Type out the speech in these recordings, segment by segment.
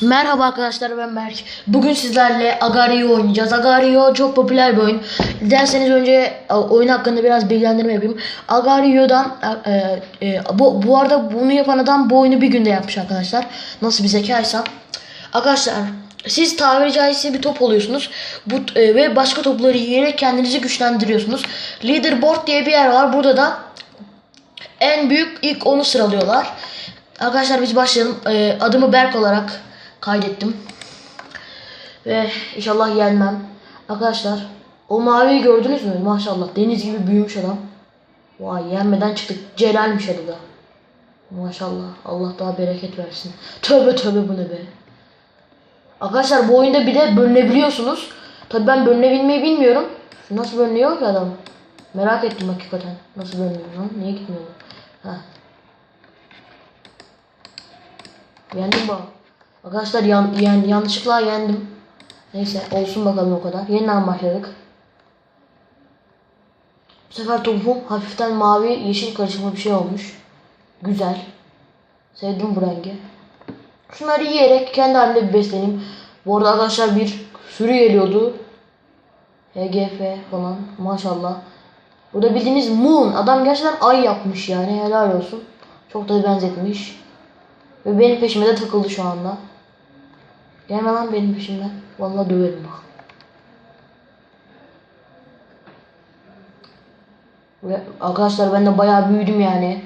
Merhaba arkadaşlar ben Berk. Bugün sizlerle Agario oynayacağız. Agario çok popüler bir oyun. Derseniz önce e, oyun hakkında biraz bilgilendirme yapayım. Agario'dan e, e, bu, bu arada bunu yapan adam bu oyunu bir günde yapmış arkadaşlar. Nasıl bir zekaysa. Arkadaşlar siz tabiri caizse bir top oluyorsunuz. Bu e, ve başka topları yiyerek kendinizi güçlendiriyorsunuz. Leaderboard diye bir yer var. Burada da en büyük ilk onu sıralıyorlar. Arkadaşlar biz başlayalım. Ee, adımı Berk olarak kaydettim. Ve inşallah yenmem. Arkadaşlar o maviyi gördünüz mü? Maşallah deniz gibi büyümüş adam. Vay yenmeden çıktık. Celal'miş adı da. Maşallah. Allah daha bereket versin. Tövbe tövbe bu ne be. Arkadaşlar bu oyunda bir de bölünebiliyorsunuz. Tabi ben bölünebilmeyi bilmiyorum. Nasıl bölünüyor ki adam? Merak ettim hakikaten. Nasıl bölünüyor lan? Niye gitmiyor? Ha. Yendim bu. Arkadaşlar yan, yan, yanlışlıkla yendim. Neyse olsun bakalım o kadar. Yeniden başladık. Bu sefer topum hafiften mavi yeşil karışımı bir şey olmuş. Güzel. Sevdim bu rengi. Şunları yiyerek kendi halimde bir besleneyim. Bu arada arkadaşlar bir sürü geliyordu. HGF falan maşallah. Burada bildiğiniz Moon. Adam gerçekten ay yapmış yani helal olsun. Çok da benzetmiş. Ve benim peşime de takıldı şu anda. Gelme lan benim peşimden. Vallahi döverim bak. Arkadaşlar ben de bayağı büyüdüm yani.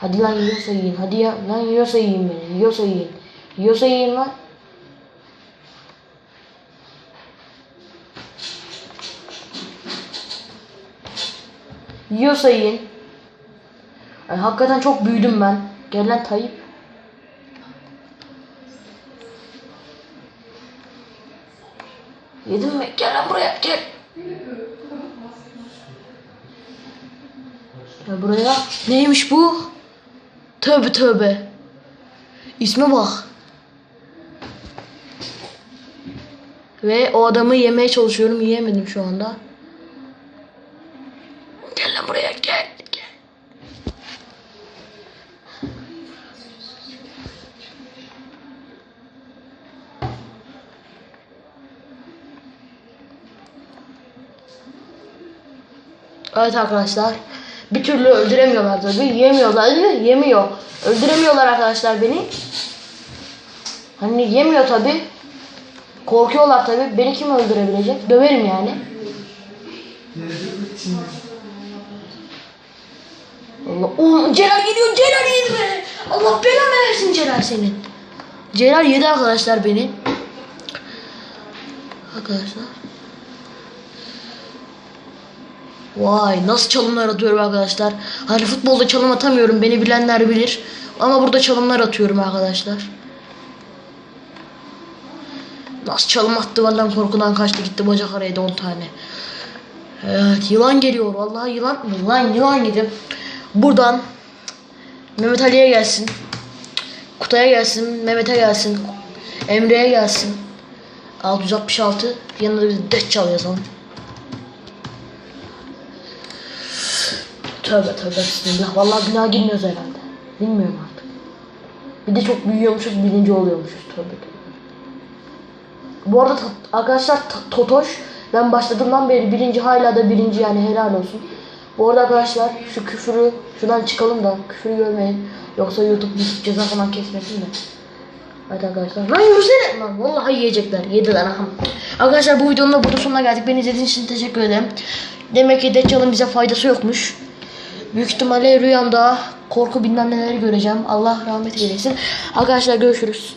Hadi lan yiyorsa yiyin. Hadi ya lan yiyorsa yiyin beni. Yiyorsa yiyin. Yiyorsa yiyin lan. Yiyorsa yiyin. Ay, hakikaten çok büyüdüm ben. Gel lan Tayyip. Yedin mi? Gel lan buraya gel. Gel buraya. Neymiş bu? Tövbe tövbe. İsme bak. Ve o adamı yemeye çalışıyorum. Yiyemedim şu anda. Gel lan buraya gel. Gel. Evet arkadaşlar. Bir türlü öldüremiyorlar tabii. Yemiyorlar değil mi? Yemiyor. Öldüremiyorlar arkadaşlar beni. Hani yemiyor tabii. Korkuyorlar tabii. Beni kim öldürebilecek? Döverim yani. Allah. Oğlum Celal geliyor. Celal yedi. Allah belanı versin Celal senin. Celal yedi arkadaşlar beni. Arkadaşlar. Vay nasıl çalımlar atıyorum arkadaşlar. Hani futbolda çalım atamıyorum beni bilenler bilir. Ama burada çalımlar atıyorum arkadaşlar. Nasıl çalım attı vallahi korkudan kaçtı gitti bacak araya 10 tane. Evet yılan geliyor vallahi yılan yılan yılan geliyor. Buradan Mehmet Ali'ye gelsin. Kutay'a gelsin, Mehmet'e gelsin. Emre'ye gelsin. 666 yanında bir de Deccal yazalım. Tövbe tövbe bismillah. Vallahi günah girmiyoruz herhalde. Bilmiyorum artık. Bir de çok büyüyormuşuz, birinci oluyormuşuz. Tövbe tövbe. Bu arada arkadaşlar Totoş ben başladığımdan beri birinci hala da birinci yani helal olsun. Bu arada arkadaşlar şu küfürü şuradan çıkalım da küfürü görmeyin. Yoksa YouTube bir ceza falan kesmesin de. Hadi arkadaşlar. Lan yürüsene. Lan vallahi yiyecekler. Yediler aham. Arkadaşlar bu videonun da burada sonuna geldik. Beni izlediğiniz için teşekkür ederim. Demek ki Deccal'ın bize faydası yokmuş. Büyük ihtimalle rüyamda korku bilmem neleri göreceğim. Allah rahmet eylesin. Arkadaşlar görüşürüz.